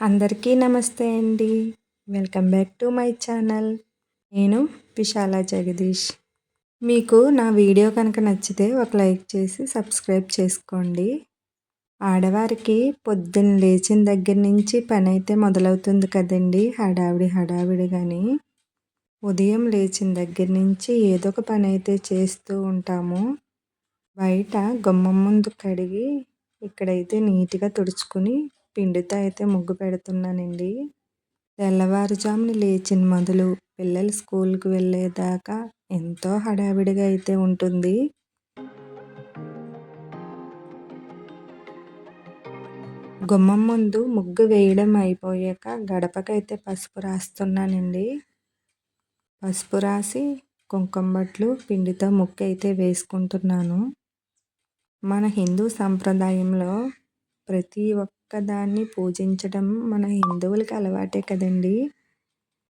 అందరికీ నమస్తే అండి. Welcome back to my channel నేను విశాల జగదీష్. మీకు నా వీడియో కనుక నచ్చితే ఒక లైక్ చేసి సబ్స్క్రైబ్ చేసుకోండి. ఆడవారికి పొద్దున్న లేచిన దగ్గర నుంచి పని అయితే మొదలవుతుంది కదండి. హడావిడి హడావిడి కానీ ఉదయం లేచిన దగ్గర నుంచి ఏదో ఒక పని అయితే చేస్తూ ఉంటాము. బయట గుమ్మం ముందు కడిగి ఇక్కడైతే నీట్గా తుడుచుకుని పిండితో అయితే ముగ్గు పెడుతున్నానండి. తెల్లవారుజామున లేచిన మొదలు పిల్లలు స్కూల్కి వెళ్ళేదాకా ఎంతో హడావిడిగా అయితే ఉంటుంది. గుమ్మం ముందు ముగ్గు వేయడం అయిపోయాక గడపకైతే పసుపు రాస్తున్నానండి. పసుపు రాసి కుంకుమ బట్లు పిండితో ముగ్గు అయితే వేసుకుంటున్నాను. మన హిందూ సంప్రదాయంలో ప్రతి ఒక్కదాన్ని పూజించడం మన హిందువులకి అలవాటే కదండి.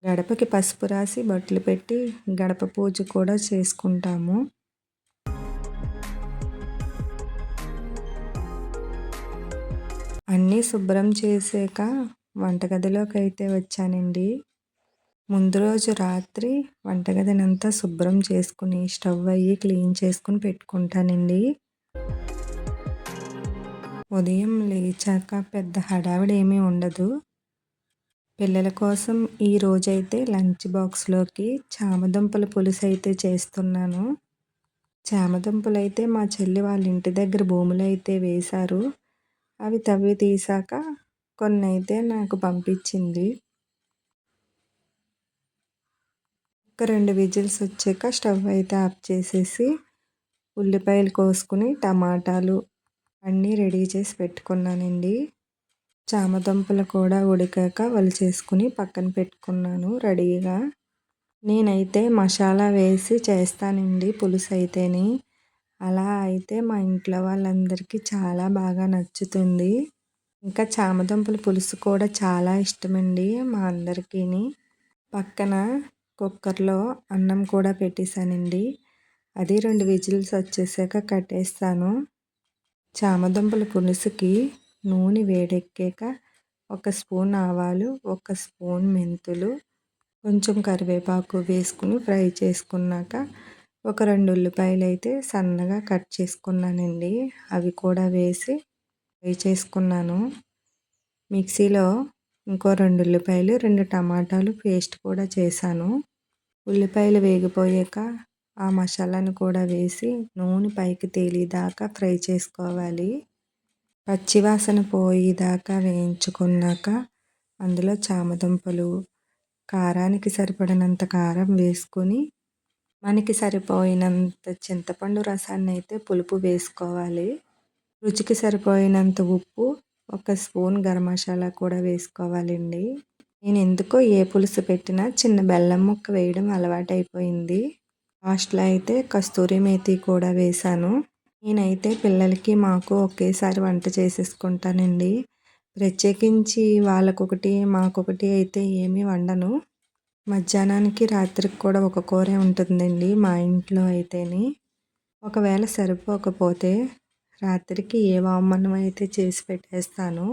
గడపకి పసుపు రాసి బట్టలు పెట్టి గడప పూజ కూడా చేసుకుంటాము. అన్నీ శుభ్రం చేసాక వంటగదిలోకి అయితే వచ్చానండి. ముందు రోజు రాత్రి వంటగదినంతా శుభ్రం చేసుకుని స్టవ్ అయ్యి క్లీన్ చేసుకుని పెట్టుకుంటానండి. ఉదయం లేచాక పెద్ద హడావిడి ఏమీ ఉండదు. పిల్లల కోసం ఈ రోజైతే లంచ్ బాక్స్లోకి చామదుంపల పులుసు అయితే చేస్తున్నాను. చామదుంపలు అయితే మా చెల్లి వాళ్ళ ఇంటి దగ్గర భూములు అయితే వేశారు. అవి తవ్వి తీసాక కొన్ని అయితే నాకు పంపించింది. ఒక రెండు విజిల్స్ వచ్చాక స్టవ్ అయితే ఆఫ్ చేసేసి ఉల్లిపాయలు కోసుకుని టమాటాలు అన్నీ రెడీ చేసి పెట్టుకున్నానండి. చామదుంపలు కూడా ఉడికాక చేసుకుని పక్కన పెట్టుకున్నాను రెడీగా. నేనైతే మసాలా వేసి చేస్తానండి పులుసు అయితేని. అలా అయితే మా ఇంట్లో వాళ్ళందరికీ చాలా బాగా నచ్చుతుంది. ఇంకా చామదుంపల పులుసు కూడా చాలా ఇష్టమండి మా అందరికీ పక్కన కుక్కర్లో అన్నం కూడా పెట్టేశానండి. అది రెండు విజిల్స్ వచ్చేసాక కట్టేస్తాను. చామదుంపల పులుసుకి నూనె వేడెక్కాక ఒక స్పూన్ ఆవాలు ఒక స్పూన్ మెంతులు కొంచెం కరివేపాకు వేసుకుని ఫ్రై చేసుకున్నాక ఒక రెండు ఉల్లిపాయలు అయితే సన్నగా కట్ చేసుకున్నానండి. అవి కూడా వేసి ఫ్రై చేసుకున్నాను. మిక్సీలో ఇంకో రెండు ఉల్లిపాయలు రెండు టమాటాలు పేస్ట్ కూడా చేశాను. ఉల్లిపాయలు వేగిపోయాక ఆ మసాలాను కూడా వేసి నూనె పైకి తేలిదాకా ఫ్రై చేసుకోవాలి. పచ్చివాసన పోయేదాకా వేయించుకున్నాక అందులో చామదుంపలు కారానికి సరిపడినంత కారం వేసుకొని మనకి సరిపోయినంత చింతపండు రసాన్ని అయితే పులుపు వేసుకోవాలి. రుచికి సరిపోయినంత ఉప్పు ఒక స్పూన్ గరం మసాలా కూడా వేసుకోవాలండి. నేను ఎందుకో ఏ పులుసు పెట్టినా చిన్న బెల్లం ముక్క వేయడం అలవాటైపోయింది. లాస్ట్లో అయితే కస్తూరి మేతి కూడా వేశాను. నేనైతే పిల్లలకి మాకు ఒకేసారి వంట చేసేసుకుంటానండి. ప్రత్యేకించి వాళ్ళకొకటి మాకొకటి అయితే ఏమీ వండను. మధ్యాహ్నానికి రాత్రికి కూడా ఒక కూరే ఉంటుందండి మా ఇంట్లో అయితేని. ఒకవేళ సరిపోకపోతే రాత్రికి ఏ వామన్నం అయితే చేసి పెట్టేస్తాను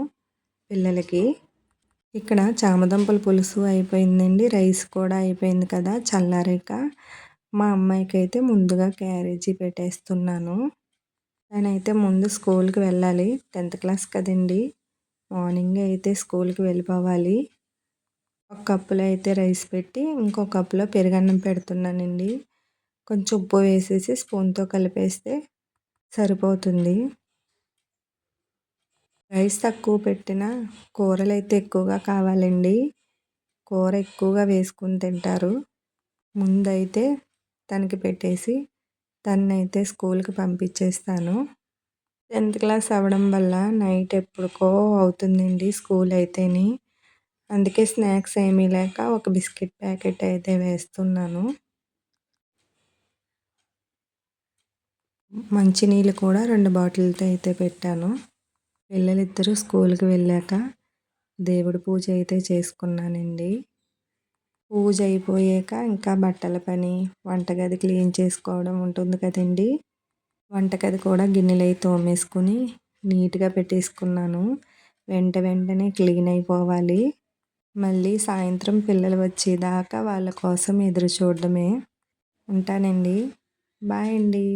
పిల్లలకి. ఇక్కడ చామదుంపల పులుసు అయిపోయిందండి రైస్ కూడా అయిపోయింది కదా చల్లారాక. మా అమ్మాయికి అయితే ముందుగా క్యారేజీ పెట్టేస్తున్నాను. నేనైతే ముందు స్కూల్కి వెళ్ళాలి. టెన్త్ క్లాస్ కదండి. మార్నింగ్ అయితే స్కూల్కి వెళ్ళిపోవాలి. ఒక కప్పులో అయితే రైస్ పెట్టి ఇంకో కప్పులో పెరుగన్నం పెడుతున్నానండి. కొంచెం ఉప్పు వేసేసి స్పూన్తో కలిపేస్తే సరిపోతుంది. రైస్ తక్కువ పెట్టిన కూరలు అయితే ఎక్కువగా కావాలండి. కూర ఎక్కువగా వేసుకుని తింటారు. ముందైతే తనకి పెట్టేసి తనైతే స్కూల్కి పంపించేస్తాను టెన్త్ క్లాస్ అవ్వడం వల్ల నైట్ ఎప్పుడుకో అవుతుందండి స్కూల్ అయితేని. అందుకే స్నాక్స్ ఏమీ లేక ఒక బిస్కెట్ ప్యాకెట్ అయితే వేస్తున్నాను. మంచినీళ్ళు కూడా రెండు బాటిల్తో అయితే పెట్టాను. పిల్లలిద్దరూ స్కూల్కి వెళ్ళాక దేవుడి పూజ అయితే చేసుకున్నానండి. పూజ అయిపోయాక ఇంకా బట్టల పని వంటగది క్లీన్ చేసుకోవడం ఉంటుంది కదండి. వంటగది కూడా గిన్నెలు అయి తోమేసుకుని నీట్గా పెట్టేసుకున్నాను. వెంట వెంటనే క్లీన్ అయిపోవాలి. మళ్ళీ సాయంత్రం పిల్లలు వచ్చేదాకా వాళ్ళ కోసం ఎదురు చూడడమే. ఉంటానండి. బాయ్ అండి.